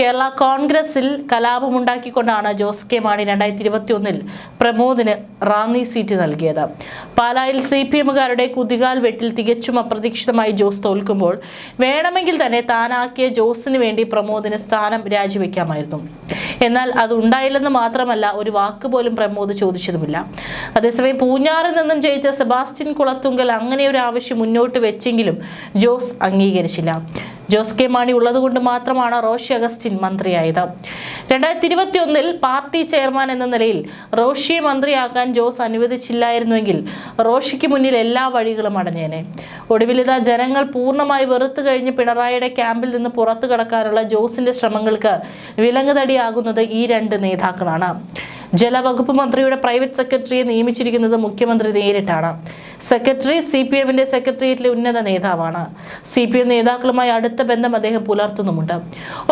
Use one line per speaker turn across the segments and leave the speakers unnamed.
കേരള കോൺഗ്രസിൽ കലാപമുണ്ടാക്കിക്കൊണ്ടാണ് ജോസ് കെ മാണി രണ്ടായിരത്തി ഇരുപത്തി ഒന്നിൽ പ്രമോദിന് റാന്നി സീറ്റ് നൽകിയത്. പാലായിൽ സി പി എമ്മുകാരുടെ കുതികാൽ വെട്ടിൽ തികച്ചും അപ്രതീക്ഷിതമായി ജോസ് തോൽക്കുമ്പോൾ വേണമെങ്കിൽ തന്നെ താനാക്കിയ ജോസിന് വേണ്ടി പ്രമോദിന് സ്ഥാനം രാജിവെക്കാമായിരുന്നു. എന്നാൽ അത് ഉണ്ടായില്ലെന്ന് മാത്രമല്ല ഒരു വാക്ക് പോലും പ്രമോദ് ചോദിച്ചതുമില്ല. അതേസമയം പൂഞ്ഞാറിൽ നിന്നും ജയിച്ച സെബാസ്റ്റ്യൻ കുളത്തുങ്കൽ അങ്ങനെ ഒരു ആവശ്യം മുന്നോട്ട് വെച്ചെങ്കിലും ജോസ് അംഗീകരിച്ചില്ല. ജോസ് കെ മാണി ഉള്ളതുകൊണ്ട് മാത്രമാണ് റോഷി അഗസ്റ്റിൻ മന്ത്രിയായത്. രണ്ടായിരത്തി ഇരുപത്തി ഒന്നിൽ പാർട്ടി ചെയർമാൻ എന്ന നിലയിൽ റോഷിയെ മന്ത്രിയാക്കാൻ ജോസ് അനുവദിച്ചില്ലായിരുന്നുവെങ്കിൽ റോഷിക്ക് മുന്നിൽ എല്ലാ വഴികളും അടഞ്ഞേനെ. ഒടുവിലിതാ ജനങ്ങൾ പൂർണമായി വെറുത്തു കഴിഞ്ഞ് പിണറായിയുടെ ക്യാമ്പിൽ നിന്ന് പുറത്തു കടക്കാനുള്ള ജോസിന്റെ ശ്രമങ്ങൾക്ക് വിലങ്ങുതടിയാകുന്നത് ഈ രണ്ട് നേതാക്കളാണ്. ജലവകുപ്പ് മന്ത്രിയുടെ പ്രൈവറ്റ് സെക്രട്ടറിയെ നിയമിച്ചിരിക്കുന്നത് മുഖ്യമന്ത്രി നേരിട്ടാണ്. സെക്രട്ടറി സി പി എമ്മിന്റെ സെക്രട്ടേറിയറ്റിലെ ഉന്നത നേതാവാണ്. സി പി എം നേതാക്കളുമായി അടുത്ത ബന്ധം അദ്ദേഹം പുലർത്തുന്നുമുണ്ട്.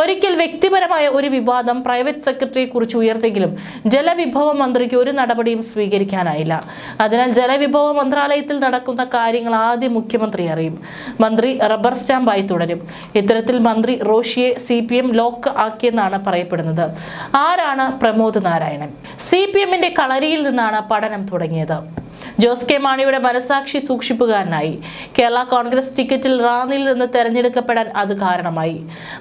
ഒരിക്കൽ വ്യക്തിപരമായ ഒരു വിവാദം പ്രൈവറ്റ് സെക്രട്ടറിയെ കുറിച്ച് ഉയർത്തെങ്കിലും ജലവിഭവ മന്ത്രിക്ക് ഒരു നടപടിയും സ്വീകരിക്കാനായില്ല. അതിനാൽ ജലവിഭവ മന്ത്രാലയത്തിൽ നടക്കുന്ന കാര്യങ്ങൾ ആദ്യം മുഖ്യമന്ത്രി അറിയും. മന്ത്രി റബ്ബർ സ്റ്റാമ്പായി തുടരും. ഇത്തരത്തിൽ മന്ത്രി റോഷിയെ സി പി എം ലോക്ക് ആക്കിയെന്നാണ് പറയപ്പെടുന്നത്. ആരാണ് പ്രമോദ് നാരായണൻ? സി പി എമ്മിന്റെ കളരിയിൽ നിന്നാണ് പഠനം തുടങ്ങിയത്. ജോസ് കെ മാണിയുടെ മനസാക്ഷി സൂക്ഷിപ്പുകാരനായി. കേരള കോൺഗ്രസ് ടിക്കറ്റിൽ റാന്നിയിൽ നിന്ന് തെരഞ്ഞെടുക്കപ്പെടാൻ അത് കാരണമായി.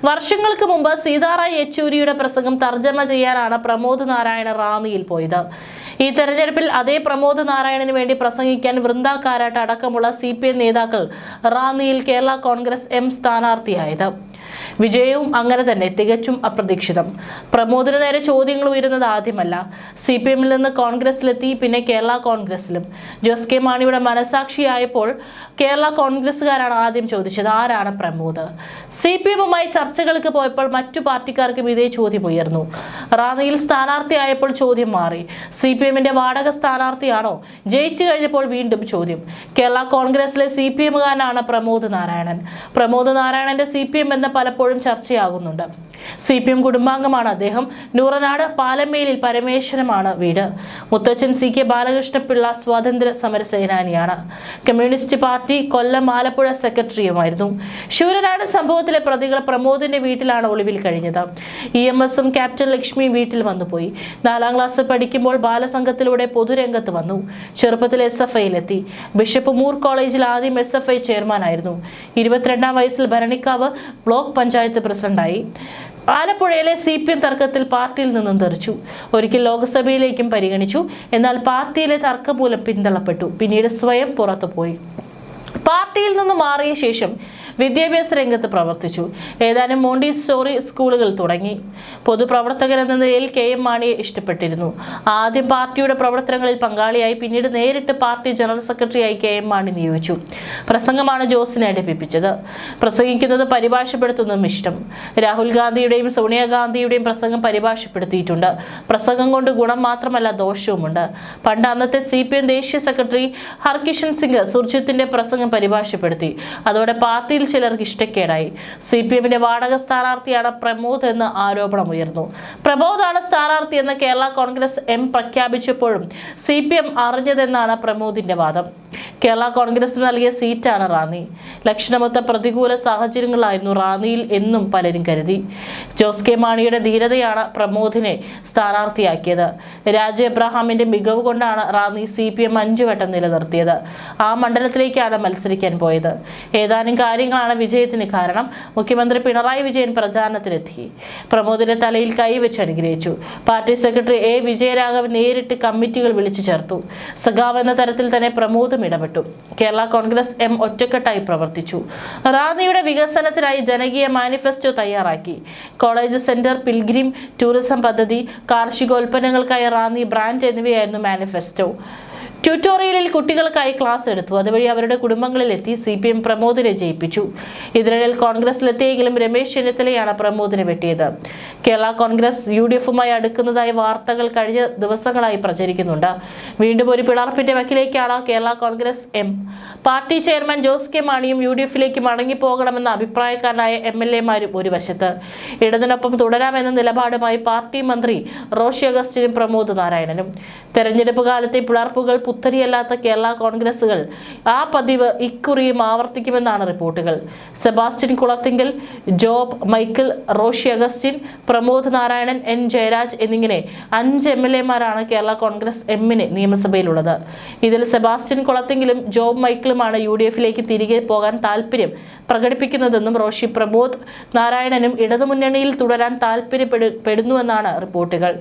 വർഷങ്ങൾക്ക് മുമ്പ് സീതാറായ് യെച്ചൂരിയുടെ പ്രസംഗം തർജമ ചെയ്യാനാണ് പ്രമോദ് നാരായണ റാന്നിയിൽ പോയത്. ഈ തെരഞ്ഞെടുപ്പിൽ അതേ പ്രമോദ് നാരായണന് വേണ്ടി പ്രസംഗിക്കാൻ വൃന്ദ കാരാട്ട് അടക്കമുള്ള സി നേതാക്കൾ റാന്നിയിൽ കേരള കോൺഗ്രസ് എം സ്ഥാനാർത്ഥിയായത്. വിജയവും അങ്ങനെ തന്നെ തികച്ചും അപ്രതീക്ഷിതം. പ്രമോദിന് നേരെ ചോദ്യങ്ങൾ ഉയരുന്നത് ആദ്യമല്ല. സി പി എമ്മിൽ നിന്ന് കോൺഗ്രസിലെത്തി പിന്നെ കേരള കോൺഗ്രസിലും. ജോസ് കെ മാണിയുടെ മനസാക്ഷിയായപ്പോൾ കേരള കോൺഗ്രസ്സുകാരാണ് ആദ്യം ചോദിച്ചത് ആരാണ് പ്രമോദ്? സി പി എമ്മുമായി ചർച്ചകൾക്ക് പോയപ്പോൾ മറ്റു പാർട്ടിക്കാർക്കും ഇതേ ചോദ്യം ഉയർന്നു. റാന്നിയിൽ സ്ഥാനാർത്ഥിയായപ്പോൾ ചോദ്യം മാറി. സി പി എമ്മിന്റെ വാടക സ്ഥാനാർത്ഥിയാണോ? ജയിച്ചു കഴിഞ്ഞപ്പോൾ വീണ്ടും ചോദ്യം. കേരള കോൺഗ്രസിലെ സി പി എമ്മുകാരനാണ് പ്രമോദ് നാരായണൻ. പ്രമോദ് നാരായണന്റെ സി പി എം എന്ന പലപ്പോഴും ചർച്ചയാകുന്നുണ്ട്. സി പി എം കുടുംബാംഗമാണ് അദ്ദേഹം. നൂറനാട് പാലമേലിൽ പരമേശ്വരമാണ് വീട്. മുത്തച്ഛൻ സി കെ ബാലകൃഷ്ണപിള്ള സ്വാതന്ത്ര്യ സമര സേനാനിയാണ് കമ്മ്യൂണിസ്റ്റ് പാർട്ടി കൊല്ലം ആലപ്പുഴ സെക്രട്ടറിയുമായിരുന്നു. ശൂരനാട് സംഭവത്തിലെ പ്രതികൾ പ്രമോദിന്റെ വീട്ടിലാണ് ഒളിവിൽ കഴിഞ്ഞത്. ഇ എം എസും ക്യാപ്റ്റൻ ലക്ഷ്മി വീട്ടിൽ വന്നുപോയി. നാലാം ക്ലാസ് പഠിക്കുമ്പോൾ ബാലസംഘത്തിലൂടെ പൊതുരംഗത്ത് വന്നു. ചെറുപ്പത്തിൽ എസ് എഫ് ഐയിലെത്തി. ബിഷപ്പ് മൂർ കോളേജിൽ ആദ്യം എസ് എഫ് ഐ ചെയർമാനായിരുന്നു. ഇരുപത്തിരണ്ടാം വയസ്സിൽ ഭരണിക്കാവ് ബ്ലോക്ക് പഞ്ചായത്ത് പ്രസിഡന്റായി. ആലപ്പുഴയിലെ സി പി എം തർക്കത്തിൽ പാർട്ടിയിൽ നിന്നും തെറിച്ചു. ഒരിക്കൽ ലോക്സഭയിലേക്കും പരിഗണിച്ചു. എന്നാൽ പാർട്ടിയിലെ തർക്കം മൂലം പിന്തള്ളപ്പെട്ടു. പിന്നീട് സ്വയം പുറത്തുപോയി. പാർട്ടിയിൽ നിന്ന് മാറിയ ശേഷം വിദ്യാഭ്യാസ രംഗത്ത് പ്രവർത്തിച്ചു. ഏതാനും മോണ്ടി സ്റ്റോറി സ്കൂളുകൾ തുടങ്ങി. പൊതുപ്രവർത്തകൻ എന്ന നിലയിൽ കെ എം മാണിയെ ഇഷ്ടപ്പെട്ടിരുന്നു. ആദ്യം പാർട്ടിയുടെ പ്രവർത്തനങ്ങളിൽ പങ്കാളിയായി പിന്നീട് നേരിട്ട് പാർട്ടി ജനറൽ സെക്രട്ടറിയായി കെ എം മാണി നിയോഗിച്ചു. പ്രസംഗമാണ് ജോസിനെ അടുപ്പിപ്പിച്ചത്. പ്രസംഗിക്കുന്നത് പരിഭാഷപ്പെടുത്തുന്നതും ഇഷ്ടം. രാഹുൽ ഗാന്ധിയുടെയും സോണിയാഗാന്ധിയുടെയും പ്രസംഗം പരിഭാഷപ്പെടുത്തിയിട്ടുണ്ട്. പ്രസംഗം കൊണ്ട് ഗുണം മാത്രമല്ല ദോഷവുമുണ്ട്. പണ്ട് അന്നത്തെ സി പി എം ദേശീയ സെക്രട്ടറി ഹർകിഷൻ സിംഗ് സുർജിത്തിന്റെ പ്രസംഗം പരിഭാഷപ്പെടുത്തി. അതോടെ പാർട്ടിയിൽ ചിലർക്ക് ഇഷ്ടക്കേടായി. സി പി എമ്മിന്റെ വാടക സ്ഥാനാർത്ഥിയാണ് പ്രമോദ് എന്ന് ആരോപണമുയർന്നു. പ്രമോദാണ് സ്ഥാനാർത്ഥി എന്ന് കേരള കോൺഗ്രസ് എം പ്രഖ്യാപിച്ചപ്പോഴും സി പി എം അറിഞ്ഞതെന്നാണ് പ്രമോദിന്റെ വാദം. കേരള കോൺഗ്രസിന് നൽകിയ സീറ്റാണ് റാന്നി. ലക്ഷണമൊത്ത പ്രതികൂല സാഹചര്യങ്ങളായിരുന്നു റാന്നിയിൽ എന്നും പലരും കരുതി. ജോസ് കെ മാണിയുടെ ധീരതയാണ് പ്രമോദിനെ സ്ഥാനാർത്ഥിയാക്കിയത്. രാജു എബ്രഹാമിന്റെ മികവ് കൊണ്ടാണ് റാന്നി സി പി എം അഞ്ചു വട്ടം നിലനിർത്തിയത്. ആ മണ്ഡലത്തിലേക്കാണ് മത്സരിക്കാൻ പോയത്. ഏതാനും കാര്യങ്ങളാണ് വിജയത്തിന് കാരണം. മുഖ്യമന്ത്രി പിണറായി വിജയൻ പ്രചാരണത്തിനെത്തി പ്രമോദിന്റെ തലയിൽ കൈവച്ച് അനുഗ്രഹിച്ചു. പാർട്ടി സെക്രട്ടറി എ വിജയരാഘവൻ നേരിട്ട് കമ്മിറ്റികൾ വിളിച്ചു ചേർത്തു. സഖാവ് എന്ന തരത്തിൽ തന്നെ പ്രമോദും ഇടപെട്ടു കേരള കോൺഗ്രസ് എം ഒറ്റക്കെട്ടായി പ്രവർത്തിച്ചു. റാന്നിയുടെ വികസനത്തിനായി ജനകീയ മാനിഫെസ്റ്റോ തയ്യാറാക്കി. കോളേജ് സെന്റർ പിൽഗ്രിം ടൂറിസം പദ്ധതി കാർഷികോൽപ്പന്നങ്ങൾക്കായി റാന്നി ബ്രാൻഡ് എന്നിവയായിരുന്നു മാനിഫെസ്റ്റോ. ട്യൂട്ടോറിയലിൽ കുട്ടികൾക്കായി ക്ലാസ് എടുത്തു. അതുവഴി അവരുടെ കുടുംബങ്ങളിലെത്തി സി പി എം പ്രമോദിനെ ജയിപ്പിച്ചു. ഇതിനിടയിൽ കോൺഗ്രസിലെത്തിയെങ്കിലും രമേശ് ചെന്നിത്തലയാണ് പ്രമോദിനെ വെട്ടിയത്. കേരള കോൺഗ്രസ് യു ഡി എഫുമായി അടുക്കുന്നതായി വാർത്തകൾ കഴിഞ്ഞ ദിവസങ്ങളായി പ്രചരിക്കുന്നുണ്ട്. വീണ്ടും ഒരു പിളർപ്പിന്റെ വക്കിലേക്കാണ് Kerala congress M. Party chairman Jose K മാണിയും U D എഫിലേക്ക് മടങ്ങിപ്പോകണമെന്ന അഭിപ്രായക്കാരനായ എം എൽ എമാരും ഒരു വശത്ത്. ഇടതിനൊപ്പം തുടരാമെന്ന നിലപാടുമായി പാർട്ടി മന്ത്രി റോഷി അഗസ്റ്റിനും പ്രമോദ് നാരായണനും. തെരഞ്ഞെടുപ്പ് കാലത്തെ പിളർപ്പുകൾ പുത്തരിയല്ലാത്ത കേരള കോൺഗ്രസുകൾ ആ പതിവ് ഇക്കുറിയും ആവർത്തിക്കുമെന്നാണ് റിപ്പോർട്ടുകൾ. Sebastian Kulathinkal job Michael Roshy Augustine Pramod Narayanan N. Jayaraj എന്നിങ്ങനെ അഞ്ച് എം എൽ എമാരാണ് കേരള കോൺഗ്രസ് എമ്മിന് നിയമസഭയിലുള്ളത്. ഇതിൽ സെബാസ്റ്റ്യൻ കുളത്തെങ്കിലും ജോബ് മൈക്കിളുമാണ് യു ഡി എഫിലേക്ക് തിരികെ പോകാൻ താല്പര്യം പ്രകടിപ്പിക്കുന്നതെന്നും റോഷി പ്രമോദ് നാരായണനും ഇടതുമുന്നണിയിൽ തുടരാൻ താല്പര്യപ്പെടുന്നുവെന്നാണ് റിപ്പോർട്ടുകൾ.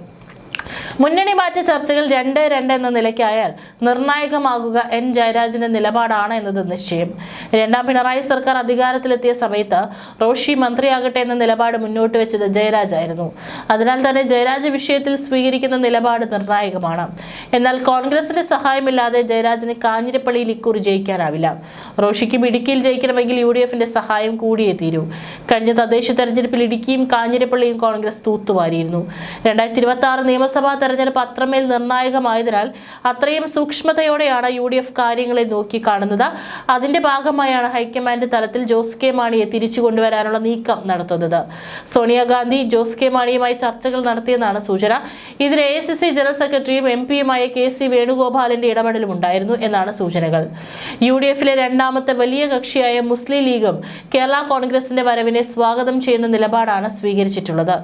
മുന്നണി മാറ്റ ചർച്ചകൾ രണ്ട് രണ്ട് എന്ന നിലയ്ക്കായാൽ നിർണായകമാകുക എൻ ജയരാജന്റെ നിലപാടാണ് എന്നത് നിശ്ചയം. രണ്ടാം പിണറായി സർക്കാർ അധികാരത്തിലെത്തിയ സമയത്ത് റോഷി മന്ത്രിയാകട്ടെ എന്ന നിലപാട് മുന്നോട്ട് വെച്ചത് ജയരാജായിരുന്നു. അതിനാൽ തന്നെ ജയരാജ് വിഷയത്തിൽ സ്വീകരിക്കുന്ന നിലപാട് നിർണായകമാണ്. എന്നാൽ കോൺഗ്രസിന്റെ സഹായമില്ലാതെ ജയരാജന് കാഞ്ഞിരപ്പള്ളിയിൽ ഇക്കുറി ജയിക്കാനാവില്ല. റോഷിക്കും ഇടുക്കിയിൽ ജയിക്കണമെങ്കിൽ യു ഡി എഫിന്റെ സഹായം കൂടിയേ തീരൂ. കഴിഞ്ഞ തദ്ദേശ തെരഞ്ഞെടുപ്പിൽ ഇടുക്കിയും കാഞ്ഞിരപ്പള്ളിയും കോൺഗ്രസ് തൂത്തുവാരിയിരുന്നു. രണ്ടായിരത്തി ഇരുപത്തി ആറ് നിയമസഭാ തെരഞ്ഞെടുപ്പ് അത്രമേൽ നിർണായകമായതിനാൽ അത്രയും സൂക്ഷ്മതയോടെയാണ് യു ഡി എഫ് കാര്യങ്ങളെ നോക്കിക്കാണുന്നത്. അതിന്റെ ഭാഗമായാണ് ഹൈക്കമാൻഡ് തലത്തിൽ ജോസ് കെ മാണിയെ തിരിച്ചു കൊണ്ടുവരാനുള്ള നീക്കം നടത്തുന്നത്. സോണിയാഗാന്ധി ജോസ് കെ മാണിയുമായി ചർച്ചകൾ നടത്തിയെന്നാണ് സൂചന. ഇതിൽ എ ജനറൽ സെക്രട്ടറിയും എം പിയുമായ കെ സി വേണുഗോപാലിന്റെ ഇടപെടലും ഉണ്ടായിരുന്നു എന്നാണ് സൂചനകൾ. യു ഡി എഫിലെ രണ്ടാമത്തെ വലിയ കക്ഷിയായ മുസ്ലിം ലീഗും കേരള കോൺഗ്രസിന്റെ വരവിനെ സ്വാഗതം ചെയ്യുന്ന നിലപാടാണ് സ്വീകരിച്ചിട്ടുള്ളത്.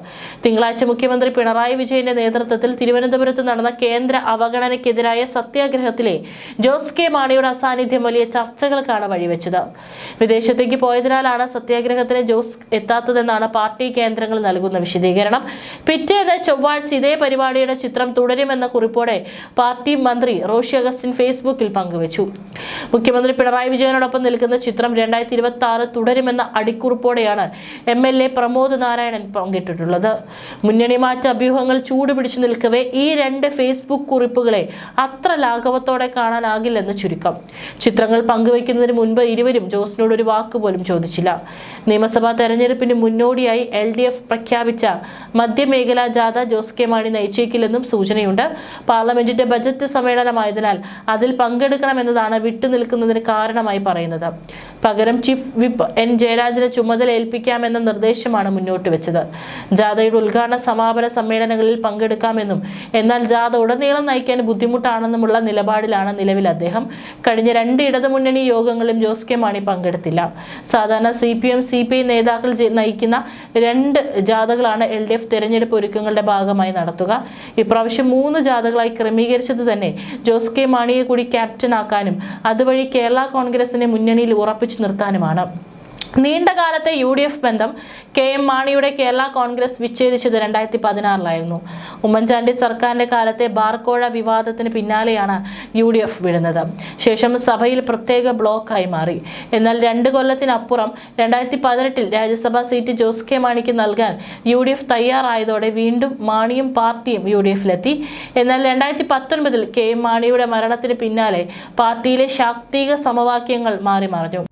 തിങ്കളാഴ്ച മുഖ്യമന്ത്രി പിണറായി വിജയന്റെ നേതൃത്വത്തിൽ തിരുവനന്തപുരത്ത് നടന്ന കേന്ദ്ര അവഗണനയ്ക്കെതിരായ സത്യാഗ്രഹത്തിലെ ജോസ് കെ മാണിയുടെ അസാന്നിധ്യം വലിയ ചർച്ചകൾക്കാണ് വഴിവെച്ചത്. വിദേശത്തേക്ക് പോയതിനാലാണ് സത്യാഗ്രഹത്തിന് ജോസ് എത്താത്തതെന്നാണ് പാർട്ടി കേന്ദ്രങ്ങൾ നൽകുന്ന വിശദീകരണം. പിറ്റേന്ന് ചൊവ്വാഴ്ച ഇതേ പരിപാടിയുടെ ചിത്രം തുടരുമെന്ന കുറിപ്പോടെ പാർട്ടി മന്ത്രി റോഷി അഗസ്റ്റിൻ ഫേസ്ബുക്കിൽ പങ്കുവച്ചു. മുഖ്യമന്ത്രി പിണറായി വിജയനോടൊപ്പം നിൽക്കുന്ന ചിത്രം രണ്ടായിരത്തി ഇരുപത്തി ആറ് തുടരുമെന്ന അടിക്കുറിപ്പോടെയാണ് M L A Pramod Narayanan പങ്കിട്ടിട്ടുള്ളത്. മുന്നണി മാറ്റ അഭ്യൂഹങ്ങൾ ചൂടുപിടിച്ചു നിൽക്കവേ ഈ രണ്ട് ഫേസ്ബുക്ക് കുറിപ്പുകളെ അത്ര ലാഘവത്തോടെ കാണാനാകില്ലെന്ന് ചുരുക്കം. ചിത്രങ്ങൾ പങ്കുവയ്ക്കുന്നതിന് മുൻപ് ഇരുവരും ജോസിനോട് ഒരു വാക്ക് പോലും ചോദിച്ചില്ല. നിയമസഭാ തെരഞ്ഞെടുപ്പിന് മുന്നോടിയായി എൽ ഡി എഫ് പ്രഖ്യാപിച്ച മധ്യമേഖലാ ജാഥ ജോസ് കെ മാണി നയിച്ചേക്കില്ലെന്നും സൂചനയുണ്ട്. പാർലമെന്റിന്റെ ബജറ്റ് സമ്മേളനമായതിനാൽ അതിൽ പങ്കെടുക്കണമെന്നതാണ് വിട്ടുനിൽക്കുന്നതിന് കാരണമായി പറയുന്നത്. പകരം ചീഫ് വിപ്പ് എൻ ജയരാജനെ ചുമതല ഏൽപ്പിക്കാമെന്ന നിർദ്ദേശമാണ് മുന്നോട്ട് വെച്ചത്. ജാഥയുടെ ഉദ്ഘാടന സമാപന സമ്മേളനങ്ങളിൽ പങ്കെടുക്കാമെന്നും എന്നാൽ ജാഥ ഉടനീളം നയിക്കാൻ ബുദ്ധിമുട്ടാണെന്നുമുള്ള നിലപാടിലാണ് നിലവിൽ അദ്ദേഹം. കഴിഞ്ഞ രണ്ട് ഇടതുമുന്നണി യോഗങ്ങളിലും ജോസ് കെ മാണി പങ്കെടുത്തില്ല. സാധാരണ C P M C P I നേതാക്കൾ നയിക്കുന്ന രണ്ട് ജാഥകളാണ് എൽ ഡി എഫ് തെരഞ്ഞെടുപ്പ് ഒരുക്കങ്ങളുടെ ഭാഗമായി നടത്തുക. ഇപ്രാവശ്യം മൂന്ന് ജാഥകളായി ക്രമീകരിച്ചത് തന്നെ. ജോസ് കെ മാണിയെ കൂടി ക്യാപ്റ്റൻ ആക്കാനും അതുവഴി കേരള കോൺഗ്രസിനെ മുന്നണിയിൽ ഉറപ്പിച്ചു നിർത്താനുമാണ്. നീണ്ട കാലത്തെ യു ഡി എഫ് ബന്ധം കെ എം മാണിയുടെ കേരള കോൺഗ്രസ് വിച്ഛേദിച്ചത് രണ്ടായിരത്തി പതിനാറിലായിരുന്നു ഉമ്മൻചാണ്ടി സർക്കാരിന്റെ കാലത്തെ ബാർക്കോഴ വിവാദത്തിന് പിന്നാലെയാണ് യു ഡി എഫ് വിടുന്നത് ശേഷം സഭയിൽ പ്രത്യേക ബ്ലോക്കായി മാറി. എന്നാൽ രണ്ട് കൊല്ലത്തിനപ്പുറം രണ്ടായിരത്തി പതിനെട്ടിൽ രാജ്യസഭാ സീറ്റ് ജോസ് കെ മാണിക്ക് നൽകാൻ യു ഡി എഫ് തയ്യാറായതോടെ വീണ്ടും മാണിയും പാർട്ടിയും യു ഡി എഫിലെത്തി. എന്നാൽ രണ്ടായിരത്തി പത്തൊൻപതിൽ കെ എം മാണിയുടെ മരണത്തിന് പിന്നാലെ പാർട്ടിയിലെ ശാക്തിക സമവാക്യങ്ങൾ മാറി മറിഞ്ഞു